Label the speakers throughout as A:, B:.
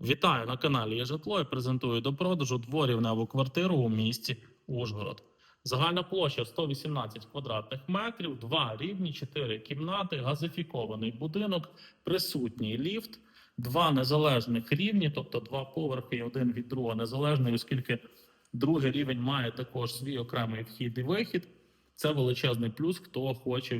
A: Вітаю на каналі «Є житло» і презентую до продажу дворівневу квартиру у місті Ужгород. Загальна площа 118 квадратних метрів, два рівні, чотири кімнати, газифікований будинок, присутній ліфт, два незалежних рівні, тобто два поверхи і один від другого незалежний, оскільки другий рівень має також свій окремий вхід і вихід. Це величезний плюс, хто хоче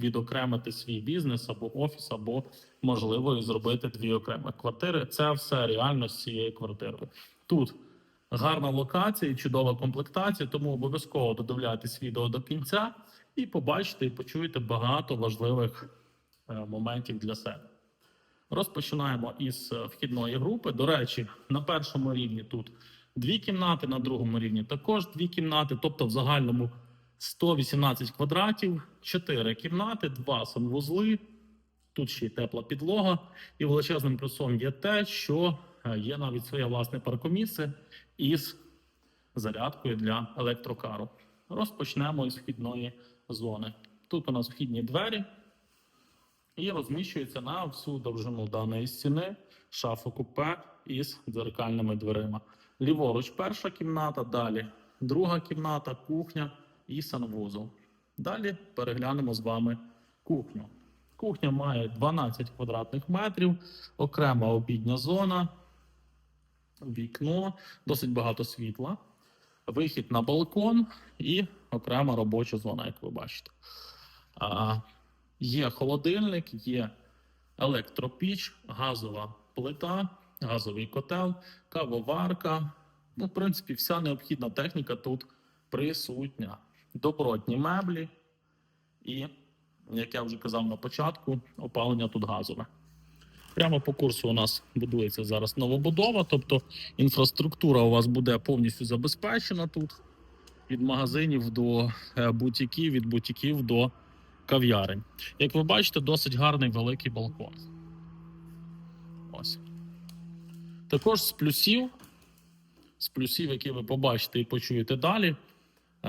A: відокремити свій бізнес або офіс, або можливо зробити дві окремі квартири. Це все реально з цією квартирою. Тут гарна локація, чудова комплектація, тому обов'язково додивляйтесь відео до кінця і побачите і почуєте багато важливих е, моментів для себе. Розпочинаємо із е, вхідної групи. До речі, на першому рівні тут дві кімнати, на другому рівні також дві кімнати, тобто в загальному 118 квадратів, 4 кімнати, 2 санвузли. Тут ще й тепла підлога, і величезним плюсом є те, що е, є навіть своє власне паркомісце із зарядкою для електрокару. Розпочнемо із вхідної зони. Тут у нас вхідні двері і розміщується на всю довжину даної стіни шафа купе із дзеркальними дверима. Ліворуч перша кімната, далі друга кімната, кухня і санвузол. Далі переглянемо з вами кухню. Кухня має 12 квадратних метрів, окрема обідня зона, вікно, досить багато світла, вихід на балкон і окрема робоча зона, як ви бачите. А, є холодильник, є електропіч, газова плита, газовий котел, кавоварка. Ну, в принципі, вся необхідна техніка тут присутня. Добротні меблі і, як я вже казав на початку, опалення тут газове. Прямо по курсу у нас будується зараз новобудова, тобто інфраструктура у вас буде повністю забезпечена тут від магазинів до е, бутіків, від бутіків до кав'ярень. Як ви бачите, досить гарний великий балкон. Ось. Також з плюсів, з плюсів, які ви побачите і почуєте далі,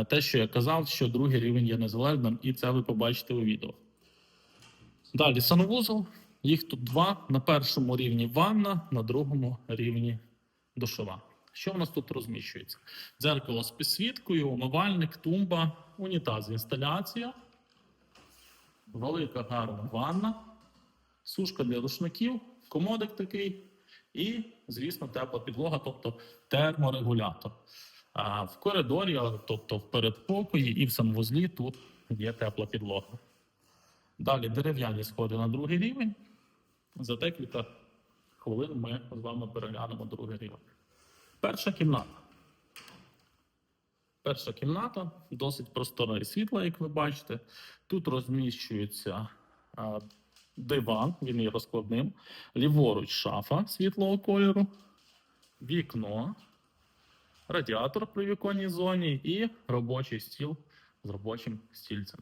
A: те, що я казав, що другий рівень є незалежним, і це ви побачите у відео. Далі санвузол. Їх тут два. На першому рівні ванна, на другому рівні душова. Що в нас тут розміщується? Дзеркало з підсвіткою, умивальник, тумба, унітаз, інсталяція, велика гарна ванна, сушка для рушників, комодик такий, і, звісно, тепла підлога, тобто терморегулятор. А в коридорі, тобто в передпокої і в санвузлі тут є тепла підлога. Далі дерев'яні сходи на другий рівень. За декілька хвилин ми з вами переглянемо другий рівень. Перша кімната. Перша кімната досить простора і світла, як ви бачите. Тут розміщується а, диван, він є розкладним. Ліворуч шафа світлого кольору, вікно, радіатор при віконній зоні і робочий стіл з робочим стільцем.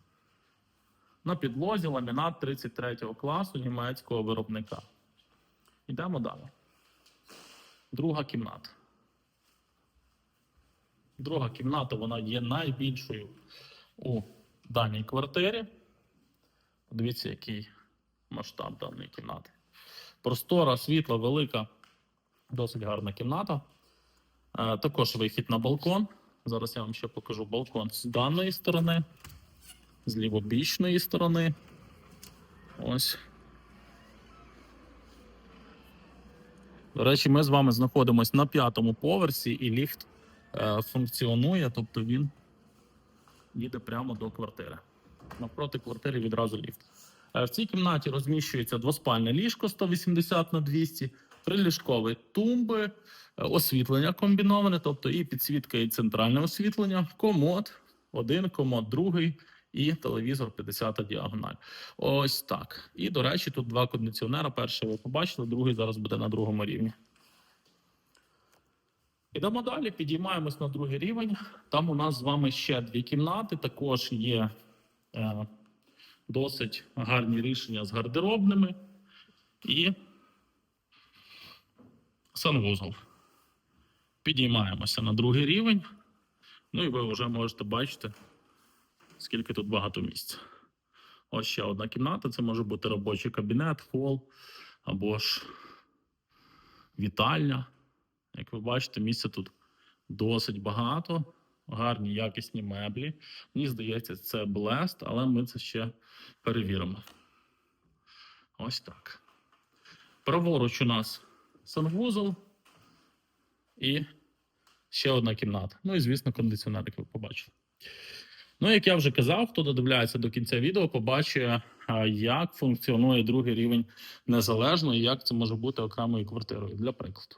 A: На підлозі ламінат 33 класу німецького виробника. Йдемо далі. Друга кімната. Друга кімната вона є найбільшою у даній квартирі. Дивіться, який масштаб даної кімнати. Простора, світла, велика, досить гарна кімната. Е, також вихід на балкон. Зараз я вам ще покажу балкон з даної сторони, з лівобічної сторони. Ось. До речі, ми з вами знаходимося на п'ятому поверсі, і ліфт е, функціонує, тобто він їде прямо до квартири. Навпроти квартири відразу ліфт. Е, в цій кімнаті розміщується двоспальне ліжко 180 на 200, приліжкові тумби, е, освітлення комбіноване, тобто і підсвітка, і центральне освітлення, комод, один комод, другий. І телевізор 50 діагональ. Ось так. І, до речі, тут два кондиціонера. Перший ви побачили, другий зараз буде на другому рівні. Ідемо далі, підіймаємось на другий рівень. Там у нас з вами ще дві кімнати. Також є е, досить гарні рішення з гардеробними і санвузол. Підіймаємося на другий рівень. Ну і ви вже можете бачити, скільки тут багато місця. Ось ще одна кімната. Це може бути робочий кабінет, хол або ж вітальня. Як ви бачите, місця тут досить багато. Гарні якісні меблі. Мені здається, це Blest, але ми це ще перевіримо. Ось так. Праворуч у нас санвузол і ще одна кімната. Ну і, звісно, кондиціонер, як ви побачили. Ну, як я вже казав, хто додивляється до кінця відео, побачить, як функціонує другий рівень незалежно і як це може бути окремою квартирою. Для прикладу.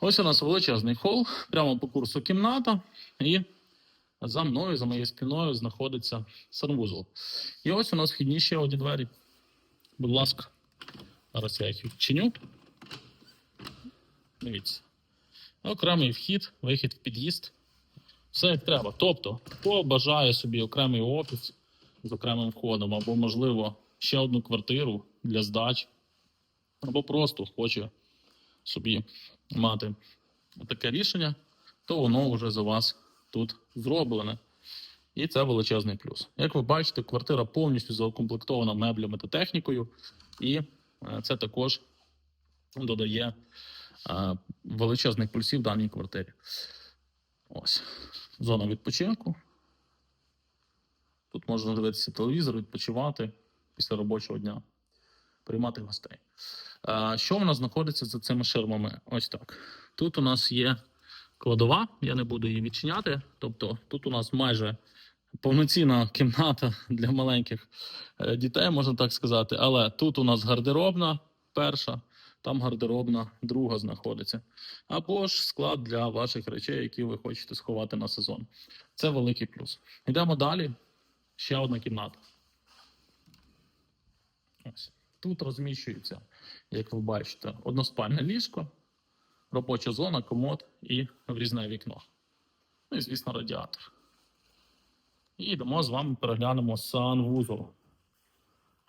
A: Ось у нас величезний хол, прямо по курсу кімната, і за мною, за моєю спиною, знаходиться санвузол. І ось у нас вхідні ще одні двері. Будь ласка, зараз я їх відчиню. Дивіться. Окремий вхід, вихід в під'їзд. Все як треба. Тобто, хто бажає собі окремий офіс з окремим входом, або, можливо, ще одну квартиру для здачі, або просто хоче собі мати таке рішення, то воно вже за вас тут зроблене. І це величезний плюс. Як ви бачите, квартира повністю заукомплектована меблями та технікою, і е, це також додає величезних плюсів в даній квартирі. Ось зона відпочинку. Тут можна дивитися телевізор, відпочивати після робочого дня, приймати гостей. Що у нас знаходиться за цими ширмами? Ось так. Тут у нас є кладова, я не буду її відчиняти. Тобто тут у нас майже повноцінна кімната для маленьких е, дітей, можна так сказати. Але тут у нас гардеробна перша, там гардеробна друга знаходиться. Або ж склад для ваших речей, які ви хочете сховати на сезон. Це великий плюс. Йдемо далі. Ще одна кімната. Ось. Тут розміщується, як ви бачите, односпальне ліжко, робоча зона, комод і врізне вікно. Ну і, звісно, радіатор. І йдемо з вами переглянемо санвузол.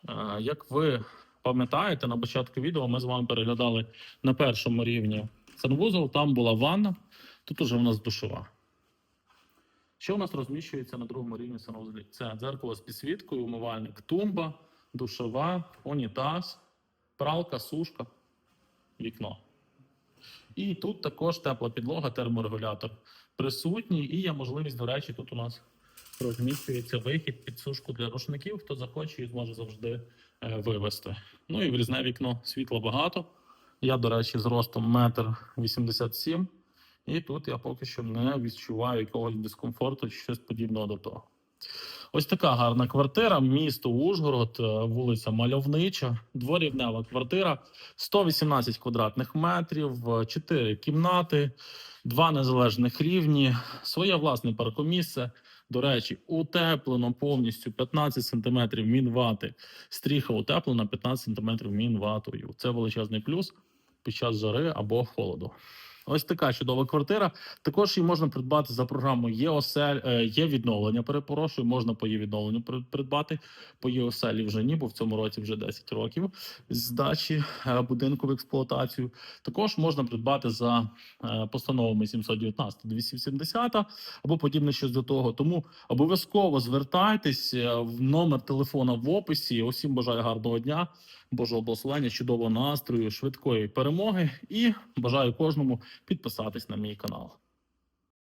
A: Е, Як ви пам'ятаєте, на початку відео ми з вами переглядали на першому рівні санвузол, там була ванна, тут уже у нас душова. Що у нас розміщується на другому рівні санвузлі? Це дзеркало з підсвіткою, умивальник, тумба, душова, унітаз, пралка, сушка, вікно. І тут також тепла підлога, терморегулятор присутній, і є можливість, до речі, тут у нас розміщується вихід під сушку для рушників. Хто захоче і зможе завжди вивести. Ну і врізне вікно світла багато. Я, до речі, з ростом метр вісімдесят сім. І тут я поки що не відчуваю якогось дискомфорту чи щось подібного до того. Ось така гарна квартира, місто Ужгород, е, вулиця Мальовнича, дворівнева квартира, 118 квадратних метрів, 4 кімнати, два незалежних рівні, своє власне паркомісце. До речі, утеплено повністю 15 см мінвати. Стріха утеплена 15 см мінватою. Це величезний плюс під час жари або холоду. Ось така чудова квартира. Також її можна придбати за програмою ЄОСЕЛь, е, є відновлення. Перепрошую, можна по її відновленню при- придбати. По ЄОСЕЛі вже ні, бо в цьому році вже 10 років здачі е, будинку в експлуатацію. Також можна придбати за е, постановами 719 270 або подібне щось до того. Тому обов'язково звертайтесь в номер телефона в описі. Усім бажаю гарного дня, Божого благословення, чудового настрою, швидкої перемоги і бажаю кожному підписатись на мій канал.